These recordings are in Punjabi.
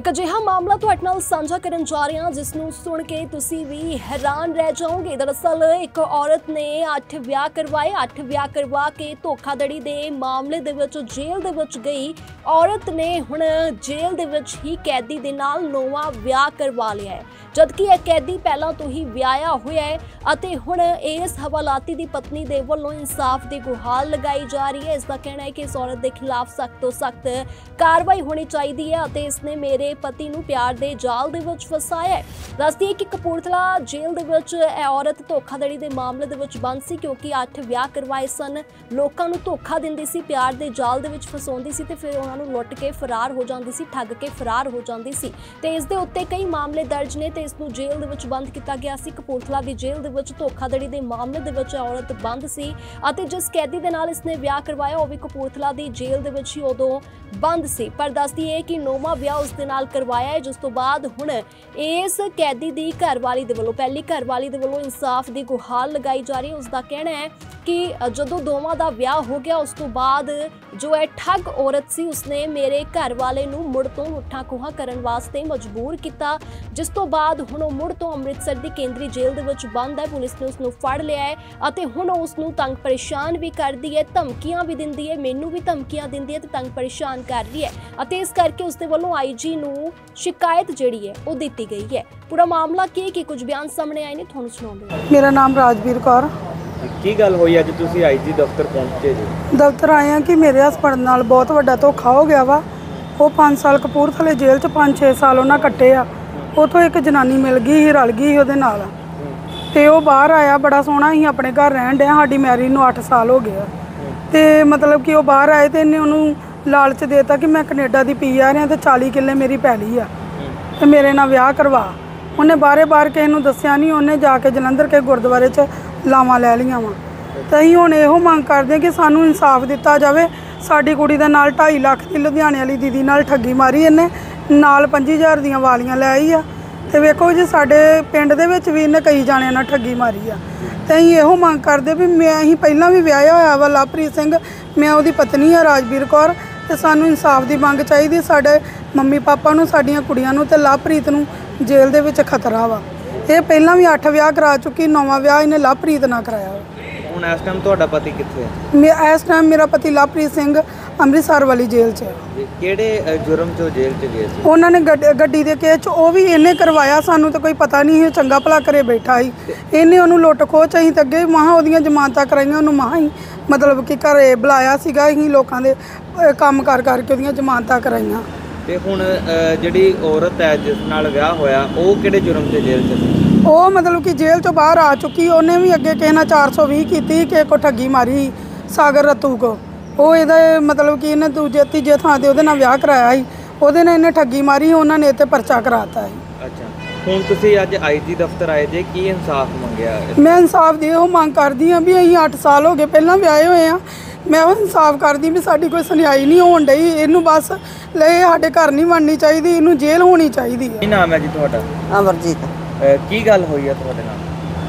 ਇੱਕ ਅਜਿਹਾ ਮਾਮਲਾ ਤੁਹਾਡੇ ਨਾਲ ਸਾਂਝਾ ਕਰਨ ਜਾ ਰਹੇ ਹਾਂ, ਜਿਸ ਨੂੰ ਸੁਣ ਕੇ ਤੁਸੀਂ ਵੀ ਹੈਰਾਨ ਰਹਿ ਜਾਓਗੇ। ਦਰਅਸਲ, ਇੱਕ ਔਰਤ ਨੇ 8 ਵਿਆਹ ਕਰਵਾਏ 8 ਵਿਆਹ ਕਰਵਾ ਕੇ ਧੋਖਾਧੜੀ ਦੇ ਮਾਮਲੇ ਦੇ ਵਿੱਚ ਜੇਲ੍ਹ ਦੇ ਵਿੱਚ ਗਈ। ਔਰਤ ਨੇ ਹੁਣ ਜੇਲ੍ਹ ਦੇ ਵਿੱਚ ਹੀ ਕੈਦੀ ਦੇ ਨਾਲ ਨੌਵਾਂ ਵਿਆਹ ਕਰਵਾ ਲਿਆ ਹੈ। ਜਦਕਿ ਇਹ ਕੈਦੀ ਪਹਿਲਾਂ ਤੋਂ ਹੀ ਵਿਆਹਿਆ ਹੋਇਆ ਹੈ ਅਤੇ ਹੁਣ ਇਸ ਹਵਾਲਾਤੀ ਦੀ ਪਤਨੀ ਦੇ ਵੱਲੋਂ ਇਨਸਾਫ ਦੀ ਗੁਹਾਰ ਲਗਾਈ ਜਾ ਰਹੀ ਹੈ। ਇਸ ਦਾ ਕਹਿਣਾ ਹੈ ਕਿ ਇਸ ਔਰਤ ਦੇ ਖਿਲਾਫ ਸਖਤ ਤੋਂ ਸਖਤ ਕਾਰਵਾਈ ਹੋਣੀ ਚਾਹੀਦੀ ਹੈ ਅਤੇ ਇਸਨੇ ਮੇਰੇ ਪਤੀ ਨੂੰ ਪਿਆਰ ਦੇ ਜਾਲ ਦੇ ਵਿੱਚ ਫਸਾਇਆ ਹੈ। ਦੱਸਦੀ ਹੈ ਕਿ ਕਪੂਰਥਲਾ ਜੇਲ੍ਹ ਦੇ ਵਿੱਚ ਇਹ ਔਰਤ ਧੋਖਾਧੜੀ ਦੇ ਮਾਮਲੇ ਦੇ ਵਿੱਚ ਬੰਦ ਸੀ ਕਿਉਂਕਿ 8 ਵਿਆਹ ਕਰਵਾਏ ਸਨ। ਲੋਕਾਂ ਨੂੰ ਧੋਖਾ ਦਿੰਦੀ ਸੀ, ਪਿਆਰ ਦੇ ਜਾਲ ਦੇ ਵਿੱਚ ਫਸਾਉਂਦੀ ਸੀ ਤੇ ਫਿਰ ਉਹਨਾਂ ਨੂੰ ਲੁੱਟ ਕੇ ਫਰਾਰ ਹੋ ਜਾਂਦੀ ਸੀ, ਠੱਗ ਕੇ ਫਰਾਰ ਹੋ ਜਾਂਦੀ ਸੀ। ਤੇ ਇਸ ਦੇ ਉੱਤੇ ਕਈ ਮਾਮਲੇ ਦਰਜ ਨੇ ਤੇ ਇਸ ਨੂੰ ਜੇਲ੍ਹ ਦੇ ਵਿੱਚ ਬੰਦ ਕੀਤਾ ਗਿਆ ਸੀ। ਕਪੂਰਥਲਾ ਦੀ ਜੇਲ੍ਹ ਦੇ ਵਿੱਚ ਧੋਖਾਧੜੀ ਦੇ ਮਾਮਲੇ ਦੇ ਵਿੱਚ ਔਰਤ ਬੰਦ ਸੀ ਅਤੇ ਜਿਸ ਕੈਦੀ ਦੇ ਨਾਲ ਇਸਨੇ ਵਿਆਹ ਕਰਵਾਇਆ, ਉਹ ਵੀ ਕਪੂਰਥਲਾ ਦੀ ਜੇਲ੍ਹ ਦੇ ਵਿੱਚ ਹੀ ਉਦੋਂ ਬੰਦ ਸੀ। ਪਰ ਦੱਸਦੀ ਹੈ ਕਿ ਨੌਵਾਂ ਵਿਆਹ ਉਸ ਦੇ ਨਾਲ ਕਰਵਾਇਆ ਹੈ, ਜਿਸ ਤੋਂ ਬਾਅਦ ਹੁਣ ਇਸ ਕੈਦੀ ਦੀ ਘਰਵਾਲੀ ਦੇ ਵੱਲੋਂ, ਪਹਿਲੀ ਘਰਵਾਲੀ ਦੇ ਵੱਲੋਂ ਇਨਸਾਫ ਦੀ ਗੁਹਾਰ ਲਗਾਈ ਜਾ ਰਹੀ ਹੈ। ਉਸ ਦਾ ਕਹਿਣਾ ਹੈ ਕਿ ਜਦੋਂ ਦੋਵਾਂ ਦਾ ਵਿਆਹ ਹੋ ਗਿਆ, ਉਸ ਤੋਂ ਬਾਅਦ ਜੋ ਹੈ ਠੱਗ ਔਰਤ ਸੀ, ਉਸਨੇ ਮੇਰੇ ਘਰ ਵਾਲੇ ਨੂੰ ਮੁੜ ਤੋਂ ਉੱਠਾ ਕੋਹਾ ਕਰਨ ਵਾਸਤੇ ਮਜਬੂਰ ਕੀਤਾ, ਜਿਸ ਤੋਂ ਬਾਅਦ ਹੁਣ ਉਹ ਮੁੜ ਤੋਂ ਅੰਮ੍ਰਿਤਸਰ ਦੀ ਕੇਂਦਰੀ ਜੇਲ੍ਹ ਦੇ ਵਿੱਚ ਬੰਦ ਹੈ। ਪੁਲਿਸ ਨੇ ਉਸ ਨੂੰ ਫੜ ਲਿਆ ਹੈ ਅਤੇ ਹੁਣ ਉਸ ਨੂੰ ਤੰਗ ਪਰੇਸ਼ਾਨ ਵੀ ਕਰਦੀ ਹੈ, ਧਮਕੀਆਂ ਵੀ ਦਿੰਦੀ ਹੈ, ਮੈਨੂੰ ਵੀ ਧਮਕੀਆਂ ਦਿੰਦੀ ਹੈ ਤੇ ਤੰਗ ਪਰੇਸ਼ਾਨ ਕਰ ਰਹੀ ਹੈ ਅਤੇ ਇਸ ਕਰਕੇ ਉਸ ਦੇ ਵੱਲੋਂ ਆਈਜੀ ਨੂੰ ਸ਼ਿਕਾਇਤ ਜਿਹੜੀ ਹੈ, ਉਹ ਦਿੱਤੀ ਗਈ ਹੈ। ਪੂਰਾ ਮਾਮਲਾ ਕੀ ਹੈ, ਕਿ ਕੁਝ ਬਿਆਨ ਸਾਹਮਣੇ ਆਏ ਨੇ, ਤੁਹਾਨੂੰ ਸੁਣਾਉਂਦੇ ਮੇਰਾ ਨਾਮ ਰਾਜਵੀਰ ਕੌਰ। ਕੀ ਗੱਲ ਹੋਈ ਅੱਜ ਤੁਸੀਂ ਆਈਜੀ ਦਫ਼ਤਰ ਪਹੁੰਚੇ ਜੀ? ਦਫ਼ਤਰ ਆਏ ਆ ਕਿ ਮੇਰੇ ਹਸਬੰਡ ਨਾਲ ਬਹੁਤ ਵੱਡਾ ਧੋਖਾ ਹੋ ਗਿਆ ਵਾ। ਉਹ 5 ਸਾਲ ਕਪੂਰਥਲੇ ਜੇਲ੍ਹ 'ਚ 5-6 ਸਾਲ ਉਹਨਾਂ ਕੱਟੇ ਆ। ਉਥੋਂ ਇੱਕ ਜਨਾਨੀ ਮਿਲ ਗਈ ਸੀ, ਰਲ ਗਈ ਸੀ ਉਹਦੇ ਨਾਲ। ਤੇ ਉਹ ਬਾਹਰ ਆਇਆ, ਬੜਾ ਸੋਹਣਾ ਸੀ, ਆਪਣੇ ਘਰ ਰਹਿਣ ਡਿਆ, ਸਾਡੀ ਮੈਰਿਜ ਨੂੰ 8 ਸਾਲ ਹੋ ਗਏ ਆ। ਤੇ ਮਤਲਬ ਕਿ ਉਹ ਬਾਹਰ ਆਏ ਤੇ ਇਹਨੇ ਉਹਨੂੰ ਲਾਲਚ ਦੇਤਾ ਕਿ ਮੈਂ ਕੈਨੇਡਾ ਦੀ ਪੀ ਆ ਰਿਹਾ ਤੇ 40 ਕਿੱਲੇ ਮੇਰੀ ਪੈਲੀ ਆ। ਤੇ ਮੇਰੇ ਨਾਲ ਵਿਆਹ ਕਰਵਾ। ਉਹਨੇ ਬਾਰੇ ਬਾਰ ਕਿਸੇ ਨੂੰ ਦੱਸਿਆ ਨਹੀਂ, ਉਹਨੇ ਜਾ ਕੇ ਜਲੰਧਰ ਕੇ ਗੁਰਦੁਆਰੇ 'ਚ ਲਾਵਾਂ ਲੈ ਲਈਆਂ ਵਾ। ਤੇ ਅਸੀਂ ਹੁਣ ਇਹੋ ਮੰਗ ਕਰਦੇ ਹਾਂ ਕਿ ਸਾਨੂੰ ਇਨਸਾਫ ਦਿੱਤਾ ਜਾਵੇ। ਸਾਡੀ ਕੁੜੀ ਦੇ ਨਾਲ 2.5 ਲੱਖ ਦੀ ਲੁਧਿਆਣੇ ਵਾਲੀ ਦੀਦੀ ਨਾਲ ਠੱਗੀ ਮਾਰੀ ਇਹਨੇ। ਨਾਲ 25000 ਦੀਆਂ ਵਾਲੀਆਂ ਲੈ ਆਈ ਆ। ਤੇ ਵੇਖੋ ਜੀ, ਸਾਡੇ ਪਿੰਡ ਦੇ ਵਿੱਚ ਵੀ ਇਹਨੇ ਕਈ ਜਾਣਿਆਂ ਨਾਲ ਠੱਗੀ ਮਾਰੀ ਆ। ਤੇ ਅਸੀਂ ਇਹੋ ਮੰਗ ਕਰਦੇ ਵੀ ਮੈਂ, ਅਸੀਂ ਪਹਿਲਾਂ ਵੀ ਵਿਆਹਿਆ ਹੋਇਆ ਵਾ ਲਵਪ੍ਰੀਤ ਸਿੰਘ। ਮੈਂ ਉਹਦੀ ਪਤਨੀ ਆ, ਰਾਜਵੀਰ ਕੌਰ। ਤੇ ਸਾਨੂੰ ਇਨਸਾਫ ਦੀ ਮੰਗ ਚਾਹੀਦੀ। ਸਾਡੇ ਮੰਮੀ ਪਾਪਾ ਨੂੰ, ਸਾਡੀਆਂ ਕੁੜੀਆਂ ਨੂੰ ਤੇ ਲਵਪ੍ਰੀਤ ਨੂੰ ਜੇਲ੍ਹ ਦੇ ਵਿੱਚ ਖਤਰਾ ਵਾ। ਇਹ ਪਹਿਲਾਂ ਵੀ 8 ਵਿਆਹ ਕਰਾ ਚੁੱਕੀ ਨੌਵਾਂ ਵਿਆਹ ਇਹਨੇ ਲਵਪ੍ਰੀਤ ਨਾਲ ਕਰਾਇਆ। ਹੁਣ ਇਸ ਟਾਈਮ ਤੁਹਾਡਾ ਪਤੀ ਕਿੱਥੇ ਹੈ? ਮੈਂ ਇਸ ਟਾਈਮ ਮੇਰਾ ਪਤੀ ਲਵਪ੍ਰੀਤ ਸਿੰਘ ਅੰਮ੍ਰਿਤਸਰ ਵਾਲੀ ਜੇਲ੍ਹ 'ਚ ਹੈ। ਜੀ, ਕਿਹੜੇ ਅ, ਜੁਰਮ 'ਚੋਂ ਜੇਲ੍ਹ 'ਚ ਗਏ ਸੀ? ਉਹਨਾਂ ਨੇ ਗੱਡ- ਗੱਡੀ ਦੇ ਕੇਸ 'ਚ ਉਹ ਵੀ ਇਹਨੇ ਕਰਵਾਇਆ ਸਾਨੂੰ ਤਾਂ ਕੋਈ ਪਤਾ ਨਹੀਂ ਸੀ ਚੰਗਾ ਭਲਾ ਕਰੇ ਬੈਠਾ ਸੀ। ਇਹਨੇ ਉਹਨੂੰ ਲੁੱਟ ਖੋਹ ਚ ਅਸੀਂ ਤਾਂ ਅੱਗੇ ਮਹਾ ਉਹਦੀਆਂ ਜ਼ਮਾਨਤਾਂ ਕਰਾਈਆਂ ਉਹਨੂੰ ਮਹਾ ਹੀ ਮਤਲਬ ਕਿ ਘਰੇ ਬੁਲਾਇਆ ਸੀਗਾ ਅਸੀਂ ਲੋਕਾਂ ਦੇ ਕੰਮ ਕਰ ਕਰਕੇ ਉਹਦੀਆਂ ਜ਼ਮਾਨਤਾਂ ਕਰਾਈਆਂ। ਤੇ ਹੁਣ ਜਿਹੜੀ ਔਰਤ ਹੈ ਜਿਸ ਨਾਲ ਵਿਆਹ ਹੋਇਆ ਉਹ ਕਿਹੜੇ ਜੁਰਮ 'ਚ ਜੇਲ੍ਹ 'ਚ ਸੀ? ਉਹ ਮਤਲਬ ਕਿ ਜੇਲ੍ਹ ਚੋਂ ਬਾਹਰ ਆ ਚੁੱਕੀ ਉਹਨੇ ਵੀ ਅੱਗੇ ਕਿਸੇ ਨਾਲ 420 ਕੀਤੀ ਕਿ ਕੋ ਠੱਗੀ ਮਾਰੀ ਸਾਗਰ ਰਤੂ ਕੋ। ਉਹ ਇਹਦਾ ਮਤਲਬ ਕਿ ਇਹਨੇ ਦੂਜੇ ਤੀਜੇ ਥਾਂ ਤੇ ਉਹਦੇ ਨਾਲ ਵਿਆਹ ਕਰਾਇਆ ਸੀ। ਉਹਦੇ ਨਾਲ ਇਹਨੇ ਠੱਗੀ ਮਾਰੀ ਉਹਨਾਂ ਨੇ ਤੇ ਪਰਚਾ ਕਰਾਤਾ ਸੀ। ਅੱਛਾ। ਹੁਣ ਤੁਸੀਂ ਅੱਜ ਆਈਜੀ ਦਫ਼ਤਰ ਆਏ ਜੇ ਕੀ ਇਨਸਾਫ ਮੰਗਿਆ? ਮੈਂ ਇਨਸਾਫ ਦੀ ਉਹ ਮੰਗ ਕਰਦੀ ਹਾਂ ਵੀ ਅਸੀਂ 8 ਸਾਲ ਹੋ ਗਏ ਪਹਿਲਾਂ ਵਿਆਹੇ ਹੋਏ ਆ ਮੈਂ ਉਹ ਇਨਸਾਫ ਕਰਦੀ ਵੀ ਸਾਡੀ ਕੋਈ ਸੁਣਾਈ ਨਹੀਂ ਹੋਣ ਡਈ। ਇਹਨੂੰ ਬਸ ਲੈ ਇਹ ਸਾਡੇ ਘਰ ਨਹੀਂ ਬਣਨੀ ਚਾਹੀਦੀ ਇਹਨੂੰ ਜੇਲ੍ਹ ਹੋਣੀ ਚਾਹੀਦੀ ਹੈ। ਕੀ ਨਾਮ ਹੈ ਜੀ ਤੁਹਾਡਾ? ਅਮਰਜੀਤ। ਅ, ਕੀ ਗੱਲ ਹੋਈ ਹੈ ਤੁਹਾਡੇ ਨਾਲ?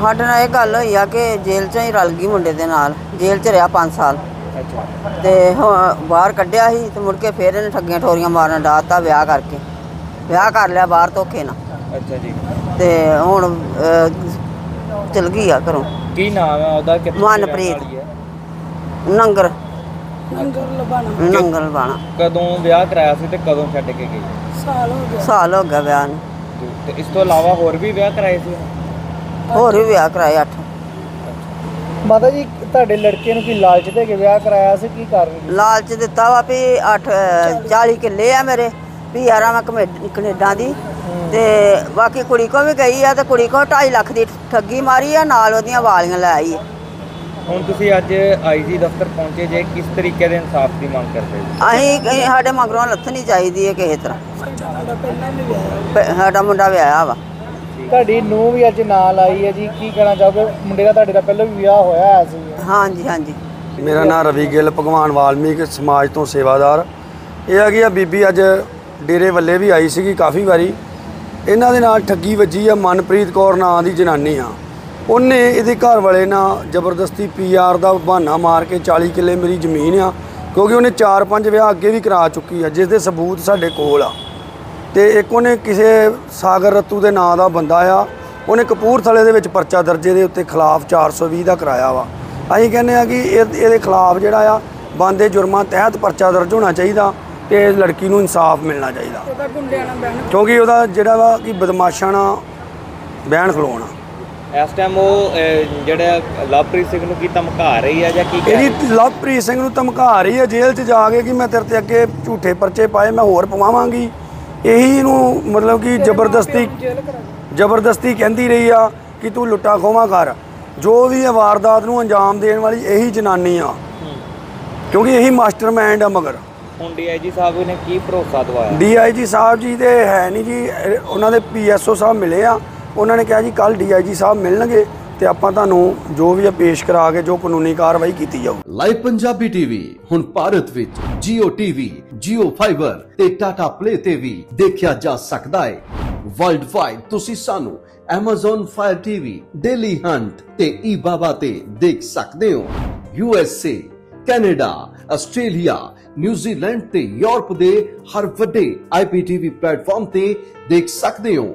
ਸਾਡੇ ਨਾਲ ਇਹ ਗੱਲ ਹੋਈ ਆ ਕਿ ਜੇਲ੍ਹ 'ਚੋਂ ਹੀ ਰਲ ਗਈ ਮੁੰਡੇ ਦੇ ਨਾਲ। ਜੇਲ੍ਹ 'ਚ ਰਿਹਾ 5 ਸਾਲ। ਅੱਛਾ। ਤੇ ਹੁਣ ਬਾਹਰ ਕੱਢਿਆ ਸੀ ਤੇ ਮੁੜ ਕੇ ਫੇਰ ਇਹਨੇ ਠੱਗੀਆਂ ਠੋਰੀਆਂ ਮਾਰਨ ਡਾਤਾ ਵਿਆਹ ਕਰਕੇ। ਵਿਆਹ ਕਰ ਲਿਆ ਬਾਹਰ ਧੋਖੇ ਨਾਲ। ਅੱਛਾ ਜੀ। ਤੇ ਹੁਣ ਅਹ, ਚਲ ਗਈ ਆ ਘਰੋਂ। ਕੀ ਨਾਮ ਹੈ ਉਹਦਾ? ਕਿੱਥੇ ਮਨਪ੍ਰੀਤ। ਰਹਿਣ ਵਾਲੀ ਹੈ? ਨੰਗਰ। ਲੰਗਰ ਲਬਾਣਾ। ਨੰਗਲ ਬਾਣਾ ਕਦੋਂ ਵਿਆਹ ਕਰਾਇਆ ਸੀ ਤੇ ਕਦੋਂ ਛੱਡ ਕੇ ਗਈ? ਸਾਲ ਹੋ ਗਿਆ। ਸਾਲ ਹੋ ਗਿਆ ਵਿਆਹ ਨੂੰ। ਤੇ ਇਸ ਤੋਂ ਇਲਾਵਾ ਹੋਰ ਵੀ ਵਿਆਹ ਕਰਾਏ ਸੀ? ਹੋਰ ਵੀ ਵਿਆਹ ਕਰਾਏ ਅੱਠ। ਮਾਤਾ ਜੀ ਤੁਹਾਡੇ ਲੜਕੇ ਨੂੰ ਕੀ ਲਾਲਚ ਦੇ ਕੇ ਵਿਆਹ ਕਰਾਇਆ ਸੀ? ਕੀ ਕਾਰਨ ਲਾਲਚ ਦਿੱਤਾ ਵਾ ਵੀ 8 40 ਕਿੱਲੇ ਆ ਮੇਰੇ ਵੀ ਯਾਰਾਂ ਮੈਂ ਕੈਨੇਡਾ ਦੀ। ਤੇ ਬਾਕੀ ਕੁੜੀ ਕੋ ਵੀ ਗਈ ਆ ਤੇ ਕੁੜੀ ਕੋ 2.5 ਲੱਖ ਦੀ ਠੱਗੀ ਮਾਰੀ ਆ ਨਾਲ ਉਹਦੀਆਂ ਵਾਲੀਆਂ ਲੈ ਆਈ ਆ। ਹੁਣ ਤੁਸੀਂ ਅੱਜ ਆਈਜੀ ਦਫ਼ਤਰ ਪਹੁੰਚੇ ਜੇ ਕਿਸ ਤਰੀਕੇ ਦੇ ਇਨਸਾਫ ਦੀ ਮੰਗ ਕਰਦੇ ਹੋ? ਅਸੀਂ ਅਸੀਂ- ਸਾਡੇ ਮਗਰੋਂ ਲੱਥਣੀ ਚਾਹੀਦੀ ਹੈ ਕਿਸੇ ਤਰ੍ਹਾਂ। ਸਾਡਾ ਮੁੰਡਾ ਵਿਆਹਿਆ ਵਾ। ਤੁਹਾਡੀ ਨੂੰ ਵੀ ਅੱਜ ਨਾਲ ਆਈ ਹੈ ਜੀ ਕੀ ਕਹਿਣਾ ਚਾਹੋਗੇ? ਮੁੰਡੇ ਦਾ ਤੁਹਾਡੇ ਦਾ ਪਹਿਲਾਂ ਵੀ ਵਿਆਹ ਹੋਇਆ ਹੈ ਸੀ ਹਾਂਜੀ ਹਾਂਜੀ। ਮੇਰਾ ਨਾਮ ਰਵੀ ਗਿੱਲ ਭਗਵਾਨ ਵਾਲਮੀਕ ਸਮਾਜ ਤੋਂ ਸੇਵਾਦਾਰ। ਇਹ ਹੈਗੀ ਆ ਬੀਬੀ ਅੱਜ ਡੇਰੇ ਵੱਲੇ ਵੀ ਆਈ ਸੀਗੀ ਕਾਫੀ ਵਾਰੀ। ਇਹਨਾਂ ਦੇ ਨਾਲ ਠੱਗੀ ਵੱਜੀ ਆ ਮਨਪ੍ਰੀਤ ਕੌਰ ਨਾਂ ਦੀ ਜਨਾਨੀ ਆ। ਉਹਨੇ ਇਹਦੇ ਘਰ ਵਾਲੇ ਨਾਲ ਜ਼ਬਰਦਸਤੀ ਪੀਆਰ ਦਾ ਬਹਾਨਾ ਮਾਰ ਕੇ 40 ਕਿੱਲੇ ਮੇਰੀ ਜ਼ਮੀਨ ਆ ਕਿਉਂਕਿ ਉਹਨੇ 4-5 ਵਿਆਹ ਅੱਗੇ ਵੀ ਕਰਾ ਚੁੱਕੀ ਆ ਜਿਸ ਦੇ ਸਬੂਤ ਸਾਡੇ ਕੋਲ ਆ। ਤੇ ਇੱਕ ਉਹਨੇ ਕਿਸੇ ਸਾਗਰ ਰਤੂ ਦੇ ਨਾਂ ਦਾ ਬੰਦਾ ਆ ਉਹਨੇ ਕਪੂਰਥਲੇ ਦੇ ਵਿੱਚ ਪਰਚਾ ਦਰਜੇ ਦੇ ਉੱਤੇ ਖਿਲਾਫ 420 ਦਾ ਕਰਾਇਆ ਵਾ। ਅਸੀਂ ਕਹਿੰਦੇ ਆ ਕਿ ਇਹ- ਇਹਦੇ ਖਿਲਾਫ ਜਿਹੜਾ ਆ ਬੰਦੇ ਜੁਰਮਾਂ ਤਹਿਤ ਪਰਚਾ ਦਰਜ ਹੋਣਾ ਚਾਹੀਦਾ ਤੇ ਇਸ ਲੜਕੀ ਨੂੰ ਇਨਸਾਫ ਮਿਲਣਾ ਚਾਹੀਦਾ। ਕਿਉਂਕਿ ਉਹਦਾ ਜਿਹੜਾ ਵਾ ਕਿ ਬਦਮਾਸ਼ਾਂ ਨਾਲ ਬਹਿਣ ਖਲੋਣਾ ਇਸ ਟਾਈਮ ਉਹ ਅਹ, ਜਿਹੜਾ ਲਵਪ੍ਰੀਤ ਸਿੰਘ ਨੂੰ ਕੀ ਧਮਕਾ ਰਹੀ ਹੈ ਜਾਂ ਕੀ ਕਹਿ ਰਹੀ ਹੈ? ਇਹਦੀ ਲਵਪ੍ਰੀਤ ਸਿੰਘ ਨੂੰ ਧਮਕਾ ਰਹੀ ਹੈ ਜੇਲ੍ਹ 'ਚ ਜਾ ਕੇ ਕਿ ਮੈਂ ਤੇਰੇ ਤੇ ਅੱਗੇ ਝੂਠੇ ਪਰਚੇ ਪਾਏ ਮੈਂ ਹੋਰ ਪਵਾਵਾਂਗੀ। ਇਹੀ ਨੂੰ ਮਤਲਬ ਕਿ ਜ਼ਬਰਦਸਤੀ। ਜ਼ਬਰਦਸਤੀ ਕਹਿੰਦੀ ਰਹੀ ਆ ਕਿ ਤੂੰ ਲੁੱਟਾ ਖੋਵਾ ਕਰ। ਜੋ ਵੀ ਇਹ ਵਾਰਦਾਤ ਨੂੰ ਅੰਜਾਮ ਦੇਣ ਵਾਲੀ ਇਹੀ ਜਨਾਨੀ ਆ। ਕਿਉਂਕਿ ਇਹੀ ਮਾਸਟਰਮਾਈਂਡ ਆ ਮਗਰ। ਹੁਣ ਡੀਆਈਜੀ ਸਾਹਿਬ ਨੇ ਕੀ ਭਰੋਸਾ ਦਵਾਇਆ? ਡੀਆਈਜੀ ਸਾਹਿਬ ਜੀ ਦੇ ਹੈ ਨਹੀਂ ਜੀ ਇਹ- ਉਹਨਾਂ ਦੇ ਪੀਐਸਓ ਸਾਹਿਬ ਮਿਲੇ ਆ। ਉਹਨਾਂ ਨੇ ਕਿਹਾ ਜੀ ਕੱਲ ਡੀਆਈਜੀ ਸਾਹਿਬ ਮਿਲਣਗੇ ਤੇ ਆਪਾਂ ਤੁਹਾਨੂੰ ਜੋ ਵੀ ਆ ਪੇਸ਼ ਕਰਾ ਕੇ ਜੋ ਕਾਨੂੰਨੀ ਕਾਰਵਾਈ ਕੀਤੀ ਜਾਊ। ਲਾਈਵ ਪੰਜਾਬੀ ਟੀਵੀ ਹੁਣ ਭਾਰਤ ਵਿੱਚ Jio TV, Jio Fiber ਤੇ Tata Play ਤੇ ਵੀ ਦੇਖਿਆ ਜਾ ਸਕਦਾ ਹੈ। ਵਰਲਡ ਵਾਈਡ ਤੁਸੀਂ ਸਾਨੂੰ Amazon Fire TV, Daily Hunt ਤੇ eBaba ਤੇ ਦੇਖ ਸਕਦੇ ਹੋ। USA, Canada, Australia, New Zealand ਤੇ ਯੂਰਪ ਦੇ ਹਰ ਵੱਡੇ IPTV ਪਲੇਟਫਾਰਮ ਤੇ ਦੇਖ ਸਕਦੇ ਹੋ।